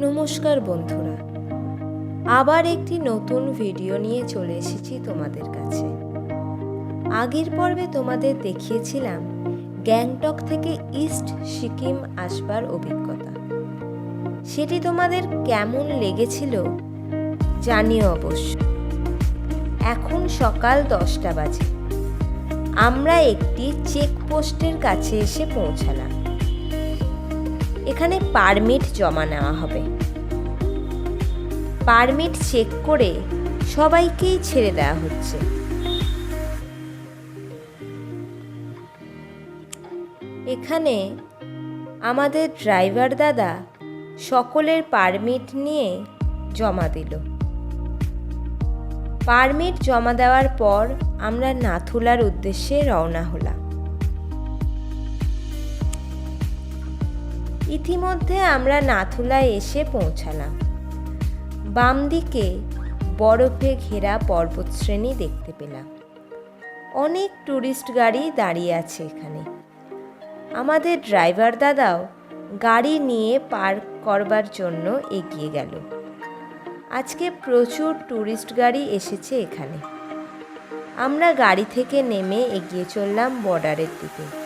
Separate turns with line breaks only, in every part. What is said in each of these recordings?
নমস্কার বন্ধুরা। আবার একটি নতুন ভিডিও নিয়ে চলে এসেছি তোমাদের কাছে। আগের পর্বে তোমাদের দেখিয়েছিলাম গ্যাংটক থেকে ইস্ট সিকিম আসবার অভিজ্ঞতা। সেটি তোমাদের কেমন লেগেছিল জানিও অবশ্য। এখন সকাল দশটা বাজে। আমরা একটি চেকপোস্টের কাছে এসে পৌঁছালাম। এখানে পারমিট জমা নেওয়া হবে। পারমিট চেক করে সবাইকেই ছেড়ে দেওয়া হচ্ছে। এখানে আমাদের ড্রাইভার দাদা সকলের পারমিট নিয়ে জমা দিল। পারমিট জমা দেওয়ার পর আমরা নাথুলার উদ্দেশ্যে রওনা হলাম। ইতিমধ্যে আমরা নাথুলায় এসে পৌঁছালাম। বাম দিকে বরফে ঘেরা পর্বতশ্রেণী দেখতে পেলাম। অনেক ট্যুরিস্ট গাড়ি দাঁড়িয়ে আছে এখানে। আমাদের ড্রাইভার দাদাও গাড়ি নিয়ে পার্ক করবার জন্য এগিয়ে গেল। আজকে প্রচুর ট্যুরিস্ট গাড়ি এসেছে এখানে। আমরা গাড়ি থেকে নেমে এগিয়ে চললাম বর্ডারের দিকে।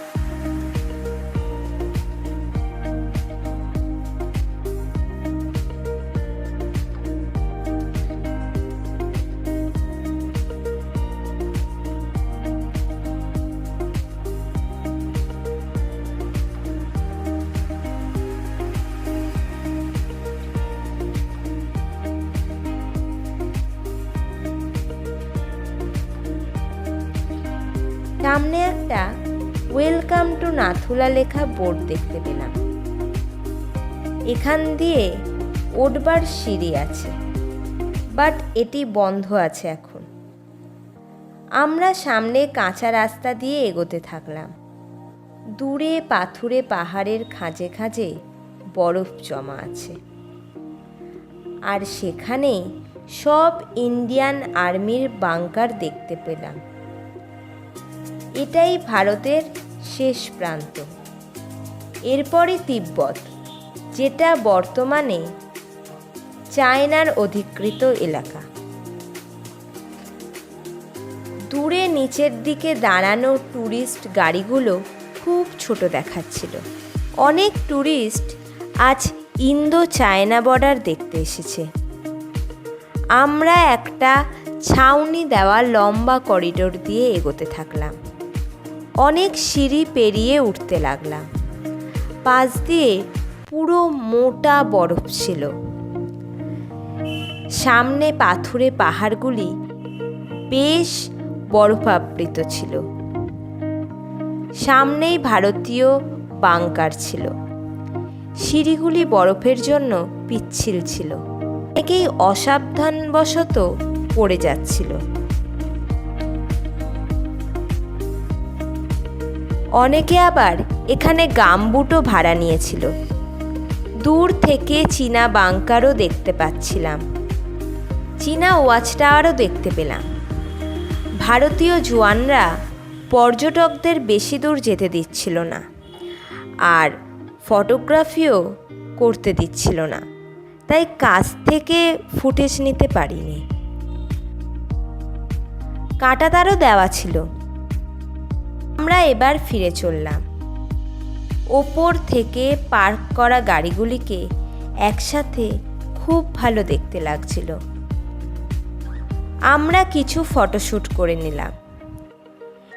সামনে একটা ওয়েলকাম টু নাথুলা লেখা বোর্ড দেখতে পেলাম। এখান দিয়ে ওঠবার সিঁড়ি আছে, বাট এটি বন্ধ আছে এখন। আমরা সামনে কাঁচা রাস্তা দিয়ে এগোতে থাকলাম। দূরে পাথুরে পাহাড়ের খাঁজে খাঁজে বরফ জমা আছে। আর সেখানে সব ইন্ডিয়ান আর্মির বাংকার দেখতে পেলাম। এটাই ভারতের শেষ প্রান্ত। এরপরে তিব্বত, যেটা বর্তমানে চায়নার অধিকৃত এলাকা। দূরে নিচের দিকে দাঁড়ানো ট্যুরিস্ট গাড়িগুলো খুব ছোট দেখাচ্ছিল। অনেক ট্যুরিস্ট আজ ইন্দো চায়না বর্ডার দেখতে এসেছে। আমরা একটা ছাউনি দেওয়া লম্বা করিডোর দিয়ে এগোতে থাকলাম। অনেক সিঁড়ি পেরিয়ে উঠতে লাগলাম। পাশ দিয়ে পুরো মোটা বরফ ছিল। সামনে পাথুরে পাহাড়গুলি বেশ বরফাবৃত ছিল। সামনেই ভারতীয় বাংকার ছিল। সিঁড়িগুলি বরফের জন্য পিচ্ছিল ছিল। অনেকেই অসাবধানবশত পড়ে যাচ্ছিল। অনেকে আবার এখানে গামবুটও ভাড়া নিয়েছিল। দূর থেকে চীনা বাংকারও দেখতে পাচ্ছিলাম। চীনা ওয়াচ টাওয়ারও দেখতে পেলাম। ভারতীয় জোয়ানরা পর্যটকদের বেশি দূর যেতে দিচ্ছিল না আর ফটোগ্রাফিও করতে দিচ্ছিল না, তাই কাছ থেকে ফুটেজ নিতে পারিনি। কাঁটাতারও দেওয়া ছিল। আমরা এবার ফিরে চললাম। ওপর থেকে পার্ক করা গাড়িগুলিকে একসাথে খুব ভালো দেখতে লাগছিল। আমরা কিছু ফটোশ্যুট করে নিলাম।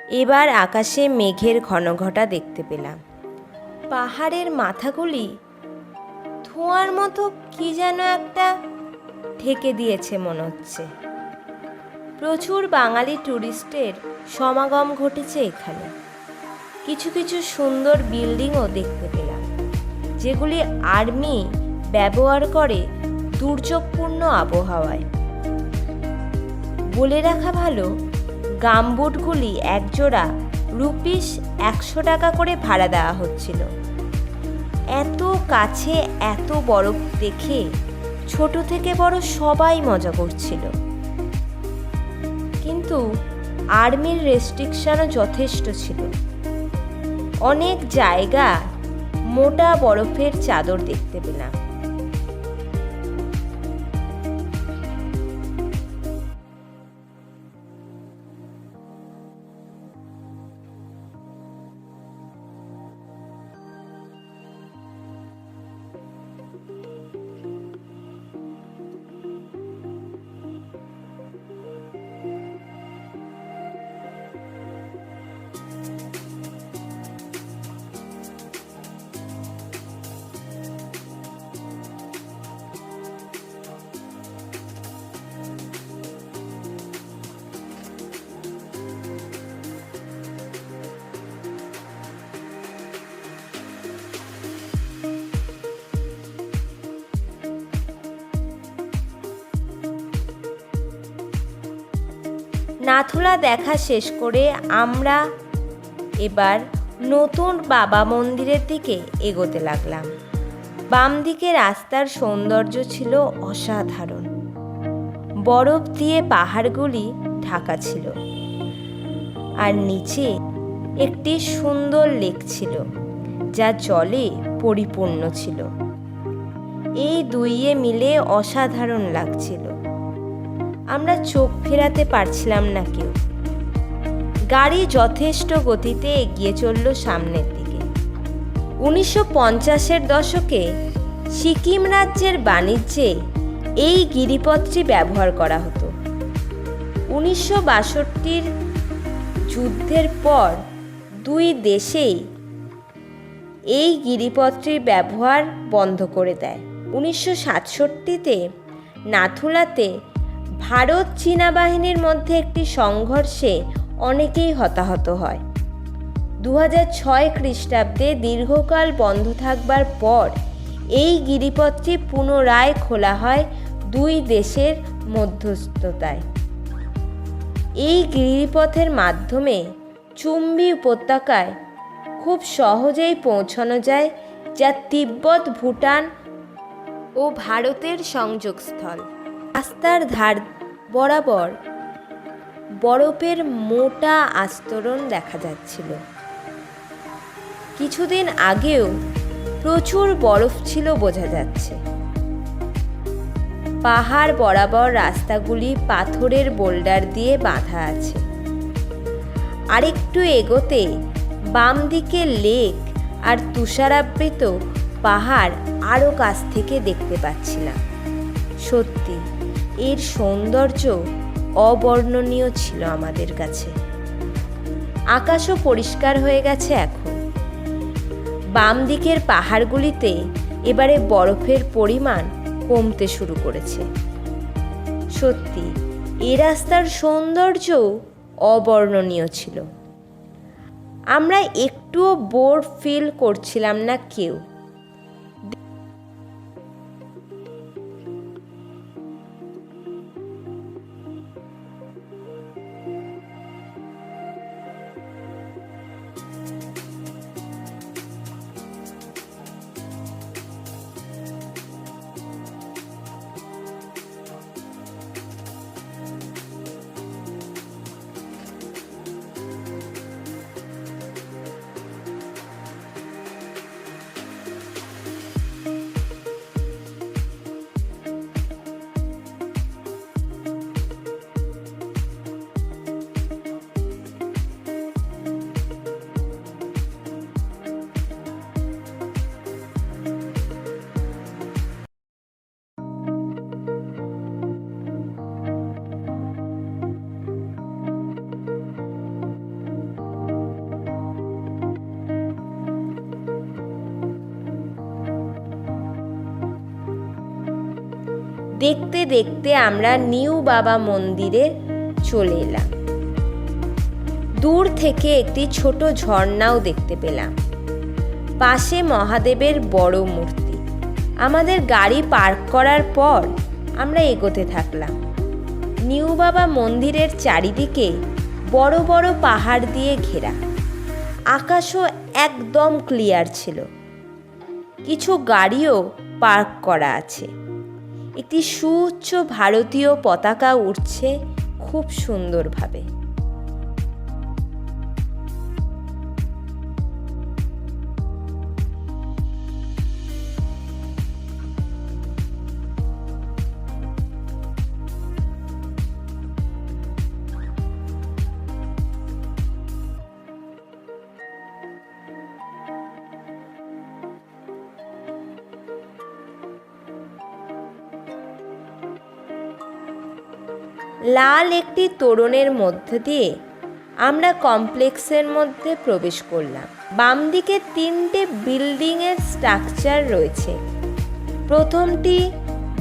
এবার আকাশে মেঘের ঘনঘটা দেখতে পেলাম। পাহাড়ের মাথাগুলি ধোঁয়ার মতো কি যেন একটা ঢেকে দিয়েছে মনে হচ্ছে। প্রচুর বাঙালি ট্যুরিস্টের সমাগম ঘটেছে এখানে। কিছু কিছু সুন্দর বিল্ডিংও দেখতে পেলাম, যেগুলি আর্মি ব্যবহার করে দুর্যোগপূর্ণ আবহাওয়ায়। বলে রাখা ভালো, গামবুটগুলি একজোড়া রুপিস একশো টাকা করে ভাড়া দেওয়া হচ্ছিল। এত কাছে, এত বরফ দেখে ছোট থেকে বড় সবাই মজা করছিল। কিন্তু আর্মির রেস্ট্রিকশানও যথেষ্ট ছিল। অনেক জায়গা মোটা বরফের চাদর দেখতে পেলাম। নাথুলা দেখা শেষ করে আমরা এবার নতুন বাবা মন্দিরের দিকে এগোতে লাগলাম। বাম দিকে রাস্তার সৌন্দর্য ছিল অসাধারণ। বরফ দিয়ে পাহাড়গুলি ঢাকা ছিল। আর নিচে একটি সুন্দর লেক ছিল, যা জলে পরিপূর্ণ ছিল। এই দুইয়ে মিলে অসাধারণ লাগছিল। আমরা চোখ ফেরাতে পারছিলাম না কেউ। গাড়ি যথেষ্ট গতিতে এগিয়ে চলল সামনের দিকে। উনিশশো পঞ্চাশের দশকে সিকিম রাজ্যের বাণিজ্যে এই গিরিপথটি ব্যবহার করা হতো। উনিশশো বাষট্টির যুদ্ধের পর দুই দেশেই এই গিরিপথটির ব্যবহার বন্ধ করে দেয়। উনিশশো সাতষট্টিতে নাথুলাতে ভারত চীনা বাহিনীর মধ্যে একটি সংঘর্ষে অনেকেই হতাহত হয়। দু ছয় খ্রিস্টাব্দে দীর্ঘকাল বন্ধ থাকবার পর এই গিরিপথটি পুনরায় খোলা হয় দুই দেশের মধ্যস্থতায়। এই গিরিপথের মাধ্যমে চুম্বি উপত্যকায় খুব সহজেই পৌঁছানো যায়, যা তিব্বত, ভুটান ও ভারতের সংযোগস্থল। রাস্তার ধার বরাবর বরফের মোটা আস্তরণ দেখা যাচ্ছিল। কিছুদিন আগেও প্রচুর বরফ ছিল বোঝা যাচ্ছে। পাহাড় বরাবর রাস্তাগুলি পাথরের বোল্ডার দিয়ে বাঁধা আছে। আরেকটু এগোতে বাম দিকে লেক আর তুষারাবৃত পাহাড় আরও কাছ থেকে দেখতে পাচ্ছিলাম। সত্যি এর সৌন্দর্য অবর্ণনীয় ছিল আমাদের কাছে। আকাশও পরিষ্কার হয়ে গেছে এখন। বাম দিকের পাহাড়গুলিতে এবারে বরফের পরিমাণ কমতে শুরু করেছে। সত্যি, এ রাস্তার সৌন্দর্যও অবর্ণনীয় ছিল। আমরা একটুও বোর ফিল করছিলাম না কেউ। দেখতে দেখতে আমরা নিউ বাবা মন্দিরে চলে এলাম। দূর থেকে একটি ছোট ঝর্ণাও দেখতে পেলাম। পাশে মহাদেবের বড় মূর্তি। আমাদের গাড়ি পার্ক করার পর আমরা এগোতে থাকলাম। নিউ বাবা মন্দিরের চারিদিকে বড় বড় পাহাড় দিয়ে ঘেরা। আকাশও একদম ক্লিয়ার ছিল। কিছু গাড়িও পার্ক করা আছে। একটি সুউচ্চ ভারতীয় পতাকা উঠছে খুব সুন্দরভাবে। লাল একটি তোরণের মধ্য দিয়ে আমরা কমপ্লেক্সের মধ্যে প্রবেশ করলাম। বাম দিকে তিনটে বিল্ডিংয়ের স্ট্রাকচার রয়েছে। প্রথমটি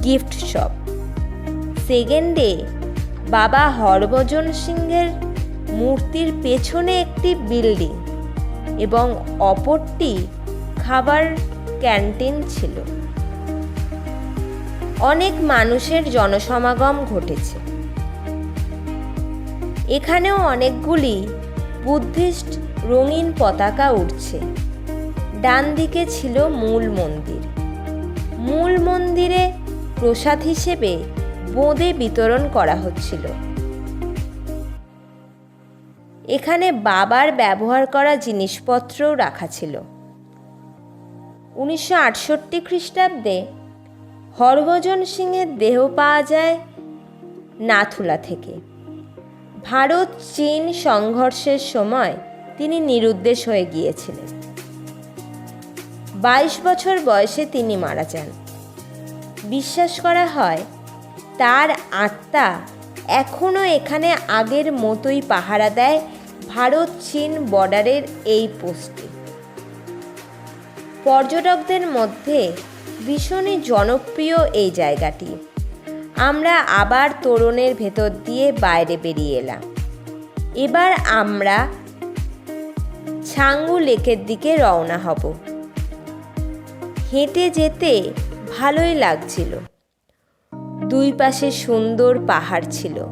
গিফট শপ। সেকেন্ডে বাবা হরভজন সিংহের মূর্তির পেছনে একটি বিল্ডিং এবং অপরটি খাবার ক্যান্টিন ছিল। অনেক মানুষের জনসমাগম ঘটেছে। এখানেও অনেকগুলি বুদ্ধিস্ট রঙিন পতাকা উঠছে ডান দিকে ছিল মূল মন্দির। মূল মন্দিরে প্রসাদ হিসেবে বোঁদে বিতরণ করা হচ্ছিল। এখানে বাবার ব্যবহার করা জিনিসপত্রও রাখা ছিল। উনিশশো আটষট্টি খ্রিস্টাব্দে হরভজন সিংয়ের দেহ পাওয়া যায় নাথুলা থেকে। ভারত চীন সংঘর্ষের সময় তিনি নিরুদ্দেশ হয়ে গিয়েছিলেন। বাইশ বছর বয়সে তিনি মারা যান। বিশ্বাস করা হয় তার আত্মা এখনও এখানে আগের মতোই পাহারা দেয় ভারত চীন বর্ডারের এই পোস্টে। পর্যটকদের মধ্যে ভীষণই জনপ্রিয় এই জায়গাটি। আমরা আবার তোরণের ভেতর দিয়ে বাইরে বেরিয়ে এলাম। এবার আমরা ছাঙ্গু লেকের দিকে রওনা হব। হেঁটে যেতে ভালোই লাগছিল। দুই পাশে সুন্দর পাহাড় ছিল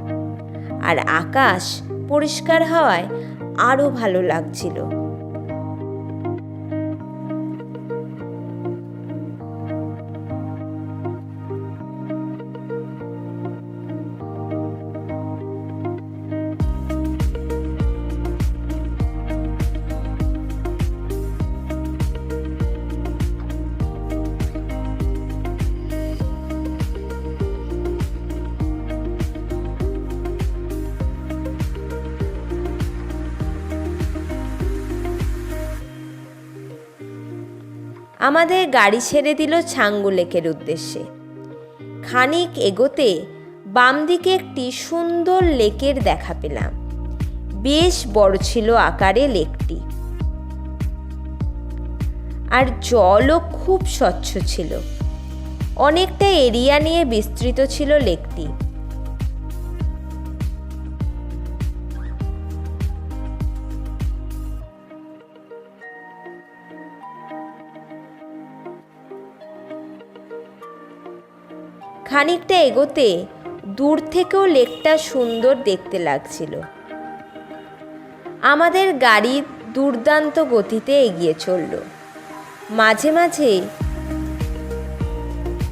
আর আকাশ পরিষ্কার হওয়ায় আরও ভালো লাগছিল। আমাদের গাড়ি ছেড়ে দিল ছাঙ্গু লেকের উদ্দেশ্যে। খানিক এগোতে বাম দিকে একটি সুন্দর লেকের দেখা পেলাম। বেশ বড় ছিল আকারে লেকটি। আর জলও খুব স্বচ্ছ ছিল। অনেকটা এরিয়া নিয়ে বিস্তৃত ছিল লেকটি। খানিকটা এগোতে দূর থেকেও লেকটা সুন্দর দেখতে লাগছিল। আমাদের গাড়ি দুর্দান্ত গতিতে এগিয়ে চলল। মাঝে মাঝে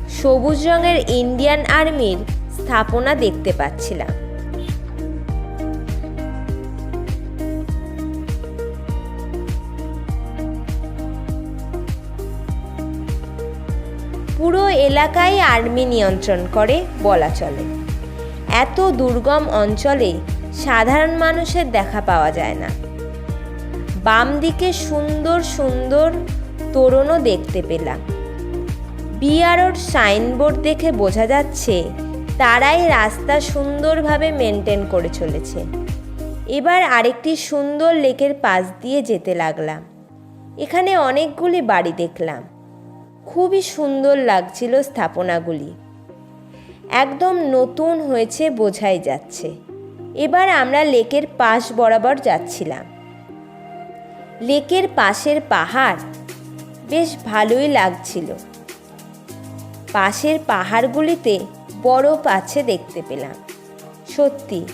সবুজ রঙের ইন্ডিয়ান আর্মির স্থাপনা দেখতে পাচ্ছিলাম। পুরো এলাকায় আর্মি নিয়ন্ত্রণ করে বলা চলে। এত দুর্গম অঞ্চলে সাধারণ মানুষের দেখা পাওয়া যায় না। বাম দিকে সুন্দর সুন্দর তোরণও দেখতে পেলাম। বিআরওর সাইনবোর্ড দেখে বোঝা যাচ্ছে, তারাই রাস্তা সুন্দরভাবে মেনটেন করে চলেছে। এবার আরেকটি সুন্দর লেকের পাশ দিয়ে যেতে লাগলাম। এখানে অনেকগুলি বাড়ি দেখলাম। খুবই সুন্দর লাগছিল স্থাপনাগুলি। একদম নতুন হয়েছে বোঝাই যাচ্ছে। এবার আমরা লেকের পাশ বরাবর যাচ্ছিলাম। লেকের পাশের পাহাড় বেশ ভালোই লাগছিল। পাশের পাহাড়গুলিতে বরফ আছে দেখতে পেলাম। সত্যি,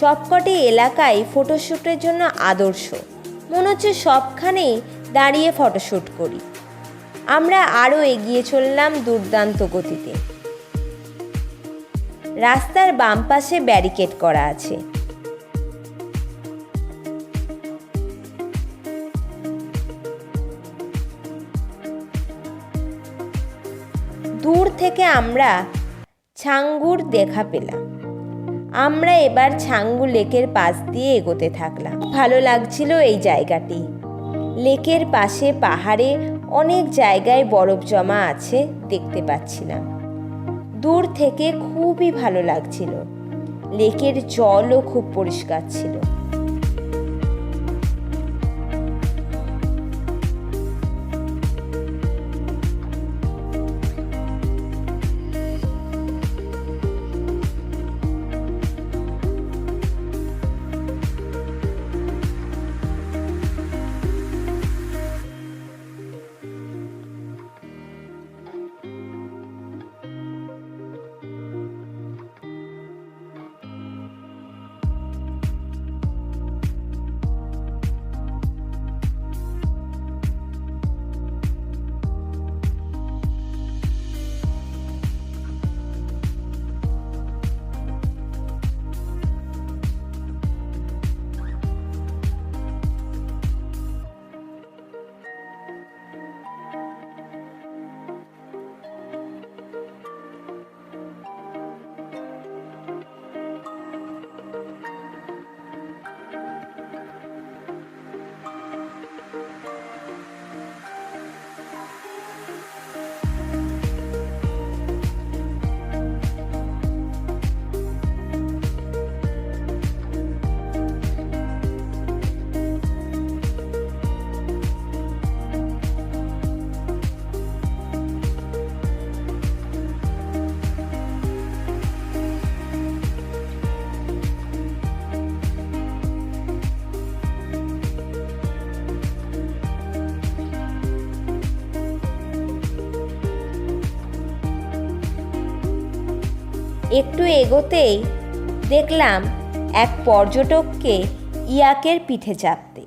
সবকটি এলাকায় ফটোশ্যুটের জন্য আদর্শ। মনে হচ্ছে সবখানেই দাঁড়িয়ে ফটোশ্যুট করি। আমরা আরও এগিয়ে চললাম দুর্দান্ত গতিতে। রাস্তার বাম পাশে ব্যারিকেড করা আছে। দূর থেকে আমরা ছাঙ্গুর দেখা পেলাম। আমরা এবার ছাঙ্গু লেকের পাশ দিয়ে এগোতে থাকলাম। ভালো লাগছিল এই জায়গাটি। লেকের পাশে পাহাড়ে অনেক জায়গায় বরফ জমা আছে, দেখতে পাচ্ছিলাম দূর থেকে খুবই ভালো লাগছিল। লেকের জলও খুব পরিষ্কার ছিল। একটু এগোতেই দেখলাম এক পর্যটককে ইয়াকের পিঠে চাপতে।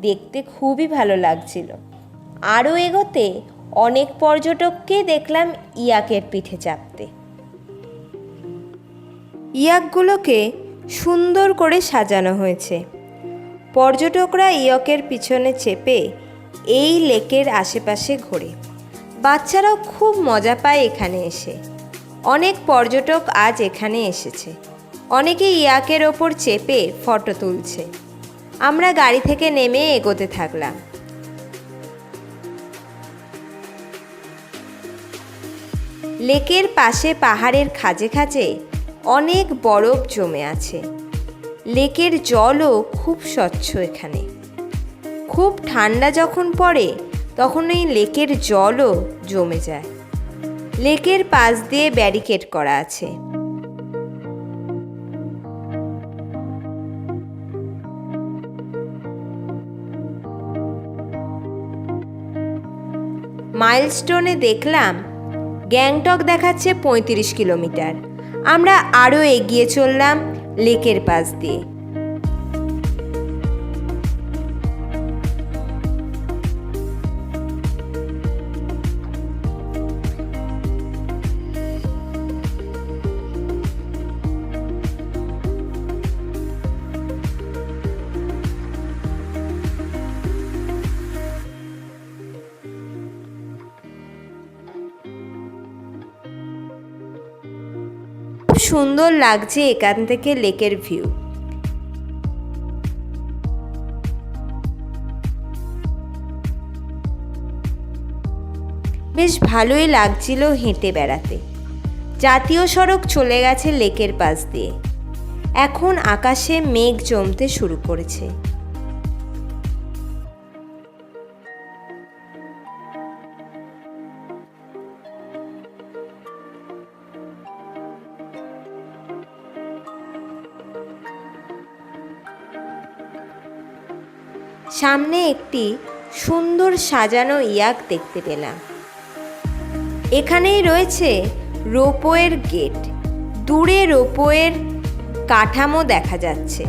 দেখতে খুবই ভালো লাগছিল। আরও এগোতে অনেক পর্যটককে দেখলাম ইয়াকের পিঠে চাপতে। ইয়াকগুলোকে সুন্দর করে সাজানো হয়েছে। পর্যটকরা ইয়কের পিছনে চেপে এই লেকের আশেপাশে ঘোরে। বাচ্চারাও খুব মজা পায় এখানে এসে। অনেক পর্যটক আজ এখানে এসেছে। অনেকে ইয়াকের ওপর চেপে ফটো তুলছে। আমরা গাড়ি থেকে নেমে এগোতে থাকলাম। লেকের পাশে পাহাড়ের খাঁজে খাঁজে অনেক বরফ জমে আছে। লেকের জলও খুব স্বচ্ছ এখানে। খুব ঠান্ডা যখন পড়ে, তখন এই লেকের জলও জমে যায়। লেকের পাশ দিয়ে ব্যারিকেড করা আছে। মাইলস্টোনে দেখলাম, গ্যাংটক দেখাচ্ছে পঁয়ত্রিশ কিলোমিটার। আমরা আরও এগিয়ে চললাম লেকের পাশ দিয়ে। সুন্দর লাগছে এখান থেকে লেকের ভিউ। বেশ ভালোই লাগছিল হেঁটে বেড়াতে। জাতীয় সড়ক চলে গেছে লেকের পাশ দিয়ে। এখন আকাশে মেঘ জমতে শুরু করেছে। সামনে একটি সুন্দর সাজানো ইয়াক দেখতে পেলাম। এখানেই রয়েছে রোপওয়ের গেট। দূরে রোপওয়ের কাঠামো দেখা যাচ্ছে।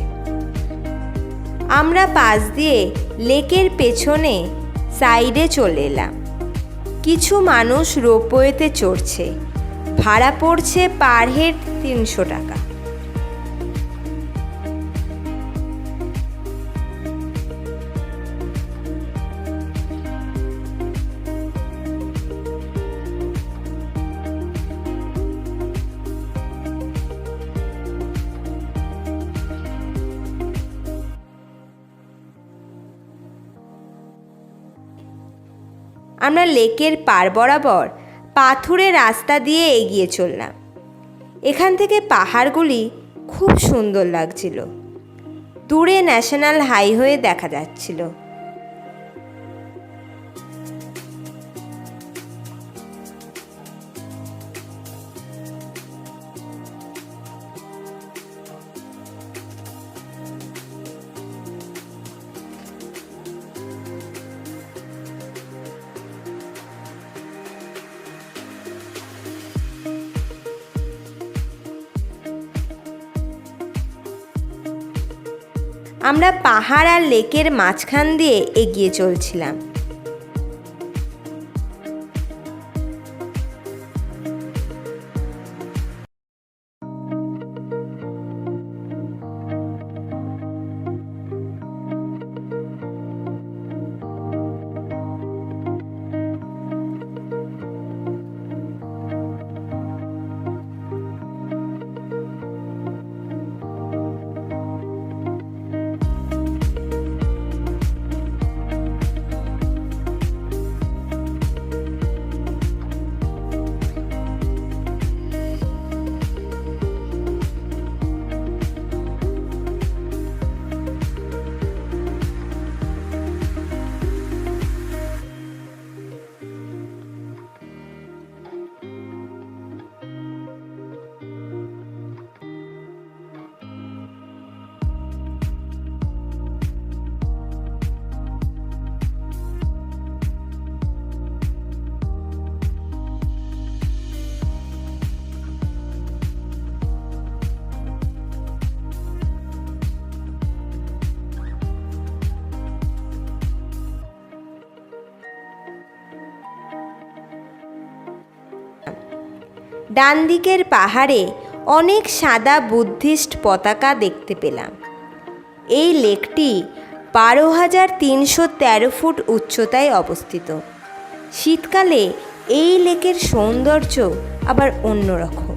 আমরা পাশ দিয়ে লেকের পেছনে সাইডে চলে এলাম। কিছু মানুষ রোপওয়েতে চড়ছে। ভাড়া পড়ছে পার হেড তিনশো টাকা। আমরা লেকের পার বরাবর পাথুরে রাস্তা দিয়ে এগিয়ে চললাম। এখান থেকে পাহাড়গুলি খুব সুন্দর লাগছিল। দূরে ন্যাশনাল হাইওয়ে দেখা যাচ্ছিল। আমরা পাহাড় আর লেকের মাঝখান দিয়ে এগিয়ে চলছিলাম। ডান দিকের পাহাড়ে অনেক সাদা বুদ্ধিস্ট পতাকা দেখতে পেলাম। এই লেকটি বারো হাজার তিনশো তেরো ফুট উচ্চতায় অবস্থিত। শীতকালে এই লেকের সৌন্দর্য আবার অন্যরকম।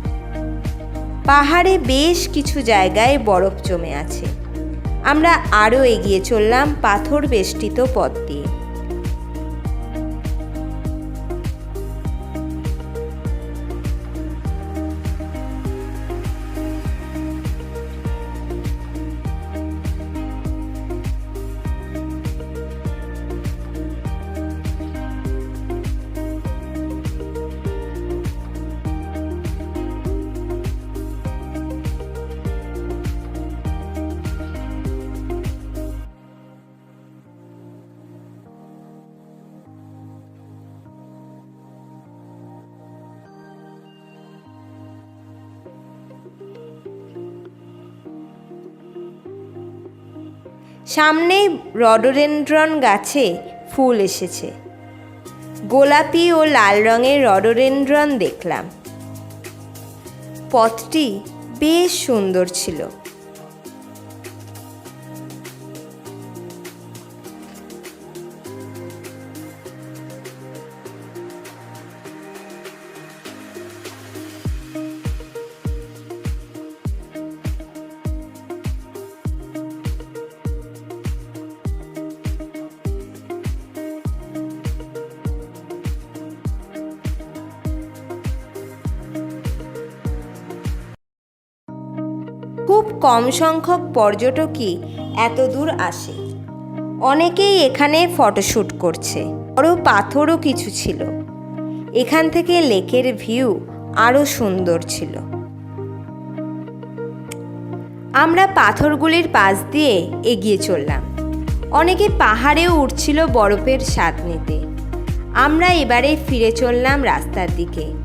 পাহাড়ে বেশ কিছু জায়গায় বরফ জমে আছে। আমরা আরও এগিয়ে চললাম পাথর বেষ্টিত পথ দিয়ে। সামনেই রডোডেন্ড্রন গাছে ফুল এসেছে। গোলাপি ও লাল রঙের রডোডেন্ড্রন দেখলাম। পথটি বেশ সুন্দর ছিল। কম সংখ্যক পর্যটকই এত দূর আসে। অনেকেই এখানে ফটোশ্যুট করছে। বড় পাথরও কিছু ছিল। এখান থেকে লেকের ভিউ আরও সুন্দর ছিল। আমরা পাথরগুলির পাশ দিয়ে এগিয়ে চললাম। অনেকে পাহাড়েও উঠছিল বরফের স্বাদ নিতে। আমরা এবারে ফিরে চললাম রাস্তার দিকে।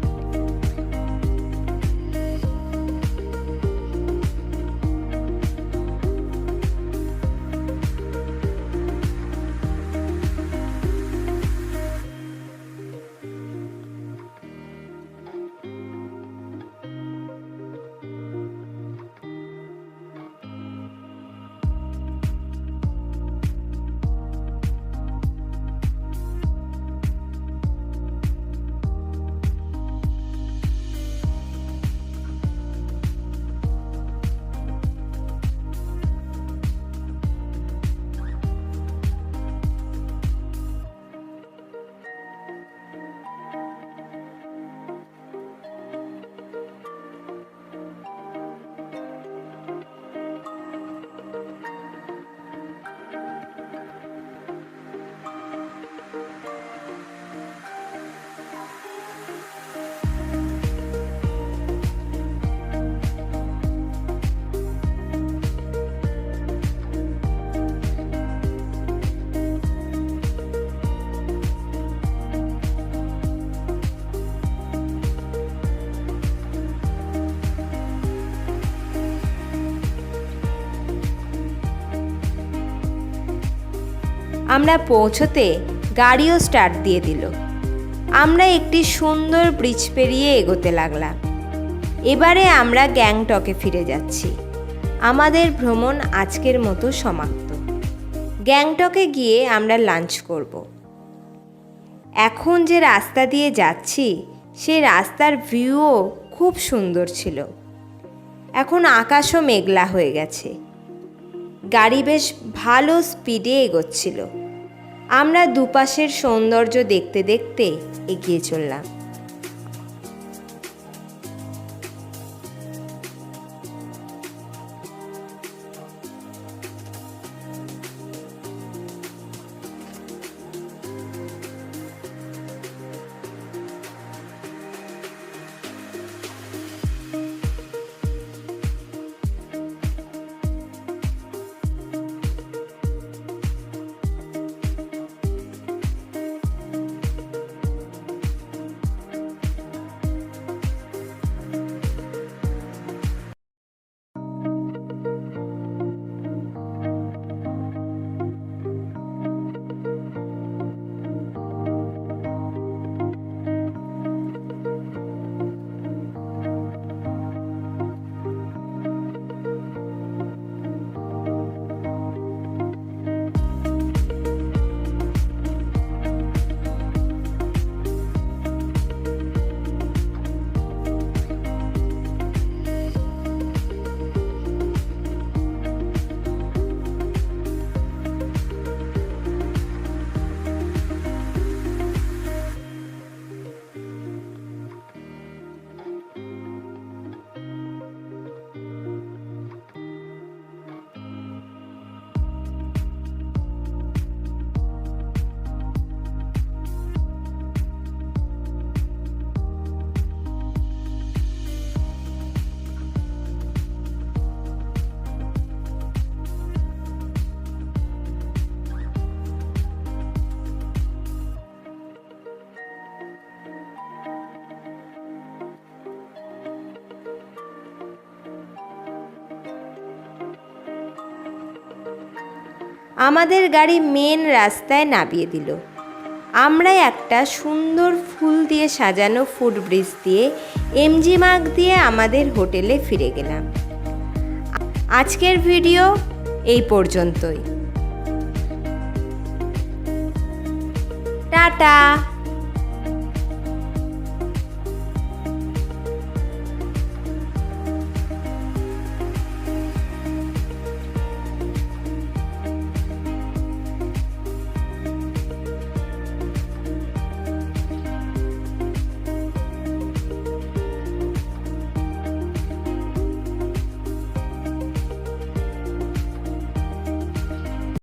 আমরা পৌঁছতে গাড়িও স্টার্ট দিয়ে দিল। আমরা একটি সুন্দর ব্রিজ পেরিয়ে এগোতে লাগলাম। এবারে আমরা গ্যাংটকে ফিরে যাচ্ছি। আমাদের ভ্রমণ আজকের মতো সমাপ্ত। গ্যাংটকে গিয়ে আমরা লাঞ্চ করব। এখন যে রাস্তা দিয়ে যাচ্ছি, সে রাস্তার ভিউও খুব সুন্দর ছিল। এখন আকাশও মেঘলা হয়ে গেছে। গাড়ি বেশ ভালো স্পিডে এগোচ্ছিল। আমরা দুপাশের সৌন্দর্য দেখতে দেখতে এগিয়ে চললাম। আমাদের গাড়ি মেন রাস্তায় নামিয়ে দিল। আমরা একটা সুন্দর ফুল দিয়ে সাজানো ফুটব্রিজ দিয়ে এমজি মার্গ দিয়ে আমাদের হোটেলে ফিরে গেলাম। আজকের ভিডিও এই পর্যন্তই। টাটা!